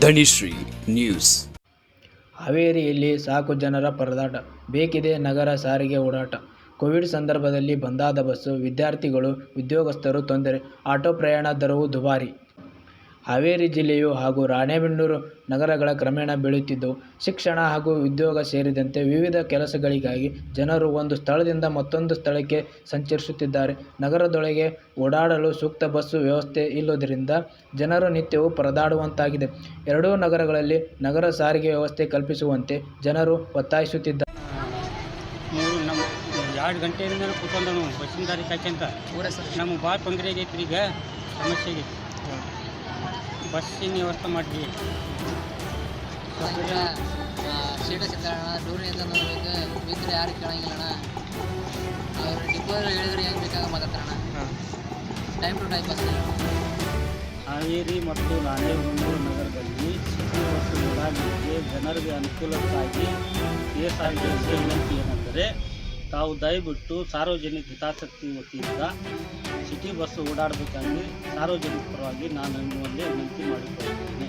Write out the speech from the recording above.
ಧನಿಶ್ರೀ news. ಹಾವೇರಿಯಲ್ಲಿ ಸಾಕು ಜನರ ಪರದಾಟ. ಬೇಕಿದೆ ನಗರ ಸಾರಿಗೆ ಓಡಾಟ. ಕೋವಿಡ್ ಸಂದರ್ಭದಲ್ಲಿ ಬಂದಾದ ಬಸ್ಸು ವಿದ್ಯಾರ್ಥಿಗಳು, ಉದ್ಯೋಗಸ್ಥರು ತೊಂದರೆ. ಆಟೋ ಪ್ರಯಾಣ ದರವು ದುಬಾರಿ. ಹಾವೇರಿ ಜಿಲ್ಲೆಯು ಹಾಗೂ ರಾಣೆಬೆನ್ನೂರು ನಗರಗಳ ಕ್ರಮೇಣ ಬೆಳೆಯುತ್ತಿದ್ದವು ಶಿಕ್ಷಣ ಹಾಗೂ ಉದ್ಯೋಗ ಸೇರಿದಂತೆ ವಿವಿಧ ಕೆಲಸಗಳಿಗಾಗಿ ಜನರು ಒಂದು ಸ್ಥಳದಿಂದ ಮತ್ತೊಂದು ಸ್ಥಳಕ್ಕೆ ಸಂಚರಿಸುತ್ತಿದ್ದಾರೆ. ನಗರದೊಳಗೆ ಓಡಾಡಲು ಸೂಕ್ತ ಬಸ್ಸು ವ್ಯವಸ್ಥೆ ಇಲ್ಲದರಿಂದ ಜನರು ನಿತ್ಯವೂ ಪರದಾಡುವಂತಾಗಿದೆ. ಎರಡೂ ನಗರಗಳಲ್ಲಿ ನಗರ ಸಾರಿಗೆ ವ್ಯವಸ್ಥೆ ಕಲ್ಪಿಸುವಂತೆ ಜನರು ಒತ್ತಾಯಿಸುತ್ತಿದ್ದಾರೆ. ಎರಡು ಗಂಟೆಯಿಂದ ಕೂತ್ಕೊಂಡು ಬಸ್ಸಿನ ದಾರಿ ಕಾಯ್ಕೊಂತ. ನಮಗೆ ಭಾಳ ತೊಂದರೆ ಆಗೈತೆ ಈಗ ಸಮಸ್ಯೆ ಆಗೈತಿ ಬಸ್ಸಿನ ವ್ಯವಸ್ಥೆ ಮಾಡಿರಿ ಈಗ ಸೀಟ ಸಿಗ್ತಾರಣ ದೂರದಿಂದ ನೋಡ್ಬೇಕು. ಬಿದ್ದರೆ ಯಾರು ಕೇಳಂಗಿಲ್ಲಣ್ಣ. ಅವ್ರು ಡಿಪೋರು ಹೇಳಿದ್ರೆ ಹೆಂಗೆ ಬೇಕಾಗ ಮಾತಾಡ್ತಾರಣ time to time bus Haveri ಮತ್ತು ರಾಣೆಬೆನ್ನೂರು ನಗರದಲ್ಲಿ ಸಿಟಿ ಬಸ್ ಓಡಾಡಲಿಕ್ಕೆ ಜನರಿಗೆ ಅನುಕೂಲಕ್ಕಾಗಿ K S R T C ವಿನಂತಿ ಏನೆಂದರೆ ತಾವು ದಯವಿಟ್ಟು ಸಾರ್ವಜನಿಕ ಹಿತಾಸಕ್ತಿ ವತಿಯಿಂದ ಸಿಟಿ ಬಸ್ ಓಡಾಡಬೇಕಾಗಿ ಸಾರ್ವಜನಿಕರವಾಗಿ ನಾನು ನಿಮ್ಮಲ್ಲಿ ವಿನಂತಿ ಮಾಡಿಕೊಳ್ಳುತ್ತೇನೆ